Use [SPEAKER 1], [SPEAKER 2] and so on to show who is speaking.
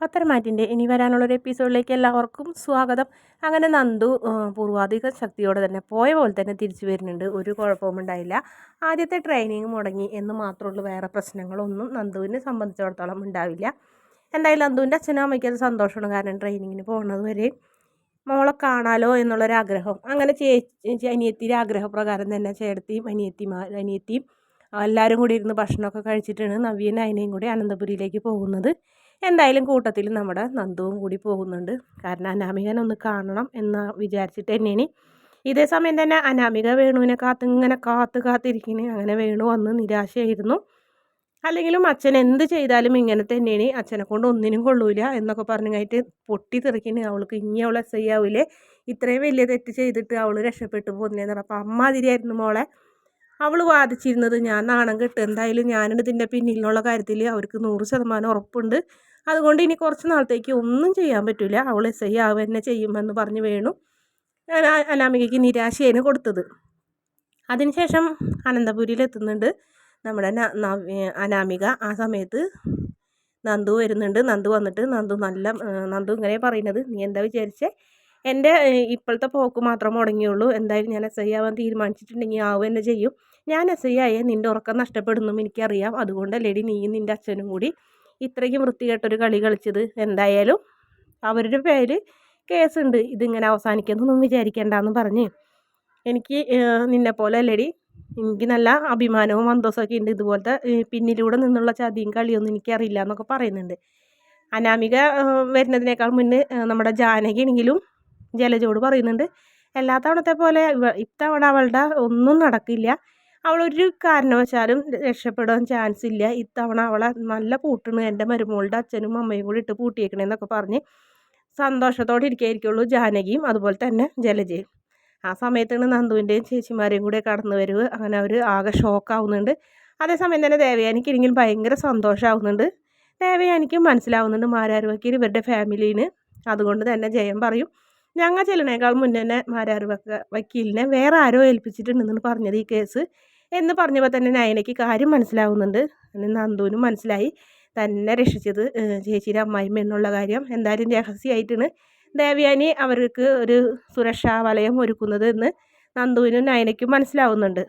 [SPEAKER 1] പത്തരമാറ്റിന്റെ ഇനി വരാനുള്ളൊരു എപ്പിസോഡിലേക്ക് എല്ലാവർക്കും സ്വാഗതം. അങ്ങനെ നന്ദു പൂർവാധിക ശക്തിയോടെ തന്നെ പോയ പോലെ തന്നെ തിരിച്ചു വരുന്നുണ്ട്. ഒരു കുഴപ്പവും ഉണ്ടായില്ല. ആദ്യത്തെ ട്രെയിനിങ് മുടങ്ങി എന്ന് മാത്രമുള്ളൂ വേറെ പ്രശ്നങ്ങളൊന്നും നന്ദുവിനെ സംബന്ധിച്ചിടത്തോളം ഉണ്ടാവില്ല. എന്തായാലും നന്ദുവിന്റെ അച്ഛനും അമ്മയ്ക്ക് അത് സന്തോഷമാണ്. കാരണം ട്രെയിനിങ്ങിന് പോകുന്നത് വരെ മോളെ കാണാലോ എന്നുള്ളൊരാഗ്രഹം അങ്ങനെ ചേച്ചി അനിയത്തിയുടെ ആഗ്രഹപ്രകാരം തന്നെ ചേട്ടത്തിയും അനിയത്തിമാർ അനിയത്തിയും എല്ലാവരും കൂടി ഇരുന്ന് ഭക്ഷണമൊക്കെ കഴിച്ചിട്ടാണ് നവ്യനും കൂടി അനന്തപുരിയിലേക്ക് പോകുന്നത്. എന്തായാലും കൂട്ടത്തിൽ നമ്മുടെ നന്ദുവും കൂടി പോകുന്നുണ്ട്. കാരണം അനാമികനെ ഒന്ന് കാണണം എന്ന് വിചാരിച്ചിട്ട് തന്നെയാണ് ഇതേ സമയം തന്നെ അനാമിക വേണുവിനെ കാത്ത് ഇങ്ങനെ കാത്ത് കാത്തിരിക്കുന്നു അങ്ങനെ വേണു വന്ന് നിരാശയായിരുന്നു. അല്ലെങ്കിലും അച്ഛൻ എന്ത് ചെയ്താലും ഇങ്ങനെ തന്നെയാണ് അച്ഛനെ കൊണ്ട് ഒന്നിനും കൊള്ളൂല എന്നൊക്കെ പറഞ്ഞു കഴിഞ്ഞിട്ട് പൊട്ടി തെറിക്കുന്നു അവൾക്ക് ഇനി അവൾ എസ് ഐ ആവില്ലേ ഇത്രയും വലിയ തെറ്റ് ചെയ്തിട്ട് അവൾ രക്ഷപ്പെട്ടു പോകുന്നതെന്ന് പറഞ്ഞപ്പോൾ അമ്മാതിരിയായിരുന്നു മോളെ. അവൾ വാദിച്ചിരുന്നത് ഞാൻ നാണം കെട്ട്. എന്തായാലും ഞാനിതിന്റെ ഇതിന്റെ പിന്നിലുള്ള കാര്യത്തിൽ അവർക്ക് നൂറ് ശതമാനം ഉറപ്പുണ്ട്. അതുകൊണ്ട് ഇനി കുറച്ച് നാളത്തേക്ക് ഒന്നും ചെയ്യാൻ പറ്റില്ല അവൾ എസ് ഐ ആവ് തന്നെ ചെയ്യുമെന്ന് പറഞ്ഞ് വേണു. ഞാൻ അനാമികയ്ക്ക് നിരാശയാണ് കൊടുത്തത്. അതിനുശേഷം അനന്തപുരിയിൽ എത്തുന്നുണ്ട്. നമ്മുടെ അനാമിക ആ സമയത്ത് നന്ദു വരുന്നുണ്ട്. നന്ദു വന്നിട്ട് നന്ദു നല്ല നന്ദു ഇങ്ങനെ പറയുന്നത് നീ എന്താ വിചാരിച്ചേ? എന്റെ ഇപ്പോഴത്തെ പോക്ക് മാത്രം മുടങ്ങിയുള്ളൂ. എന്തായാലും ഞാൻ എസ് ഐ ആവാൻ തീരുമാനിച്ചിട്ടുണ്ടെങ്കിൽ ആവുക തന്നെ ചെയ്യും. ഞാൻ ആയേ നിന്റെ ഉറക്കം നഷ്ടപ്പെടുന്നു എനിക്കറിയാം. അതുകൊണ്ടല്ലേടി നീയും നിന്റെ അച്ഛനും കൂടി ഇത്രയ്ക്കും വൃത്തികെട്ടൊരു കളി കളിച്ചത്. എന്തായാലും അവരുടെ പേര് കേസുണ്ട്. ഇതിങ്ങനെ അവസാനിക്കുന്നൊന്നും വിചാരിക്കേണ്ടെന്ന് പറഞ്ഞ് എനിക്ക് നിന്നെ പോലെ അല്ലേടി എനിക്ക് നല്ല അഭിമാനവും അന്തസ്സൊക്കെ ഉണ്ട് ഇതുപോലത്തെ പിന്നിലൂടെ നിന്നുള്ള ചതിയും കളിയൊന്നും എനിക്കറിയില്ല എന്നൊക്കെ പറയുന്നുണ്ട്. അനാമിക വരുന്നതിനേക്കാൾ മുന്നേ നമ്മുടെ ജാനകി ആണെങ്കിലും ജലജോട് പറയുന്നുണ്ട് എല്ലാ തവണത്തെ പോലെ ഇത്തവണ അവളുടെ ഒന്നും നടക്കില്ല. അവളൊരു കാരണവശാലും രക്ഷപ്പെടാൻ ചാൻസ് ഇല്ല. ഇത്തവണ അവളെ നല്ല പൂട്ടണ്. എന്റെ മരുമോളുടെ അച്ഛനും അമ്മയും കൂടി ഇട്ട് പൂട്ടിയേക്കണേന്നൊക്കെ പറഞ്ഞ് സന്തോഷത്തോടെ ഇരിക്കുകയായിരിക്കുള്ളൂ ജാനകിയും അതുപോലെ തന്നെ ജലജയും. ആ സമയത്താണ് നന്ദുവിന്റെയും ചേച്ചിമാരെയും കൂടെ കടന്നു വരുവ്. അങ്ങനെ അവർ ആകെ ഷോക്കാവുന്നുണ്ട് അതേസമയം തന്നെ ദേവയാനിക്ക് ഭയങ്കര സന്തോഷമാവുന്നുണ്ട് ദേവയാനിക്കും മനസ്സിലാവുന്നുണ്ട് മാരാരുവക്കീൽ ഇവരുടെ ഫാമിലിന് അതുകൊണ്ട് തന്നെ ജയം പറയും. ഞങ്ങൾ ചെല്ലണേക്കാൾ മുന്നേ തന്നെ മാരാർ വക്കീലിനെ വേറെ ആരോ ഏൽപ്പിച്ചിട്ടുണ്ടെന്ന് പറഞ്ഞത് ഈ കേസ്. എന്ന് പറഞ്ഞപ്പോൾ തന്നെ നയനയ്ക്ക് കാര്യം മനസ്സിലാവുന്നുണ്ട്. നന്ദുവിനും മനസ്സിലായി. തന്നെ രക്ഷിച്ചത് ചേച്ചിയുടെ അമ്മായിമ്മ എന്നുള്ള കാര്യം. എന്തായാലും രഹസ്യമായിട്ടാണ് ദേവയാനി അവർക്ക് ഒരു സുരക്ഷാ വലയം ഒരുക്കുന്നത് എന്ന് നന്ദുവിനും നയനയ്ക്കും മനസ്സിലാവുന്നുണ്ട്.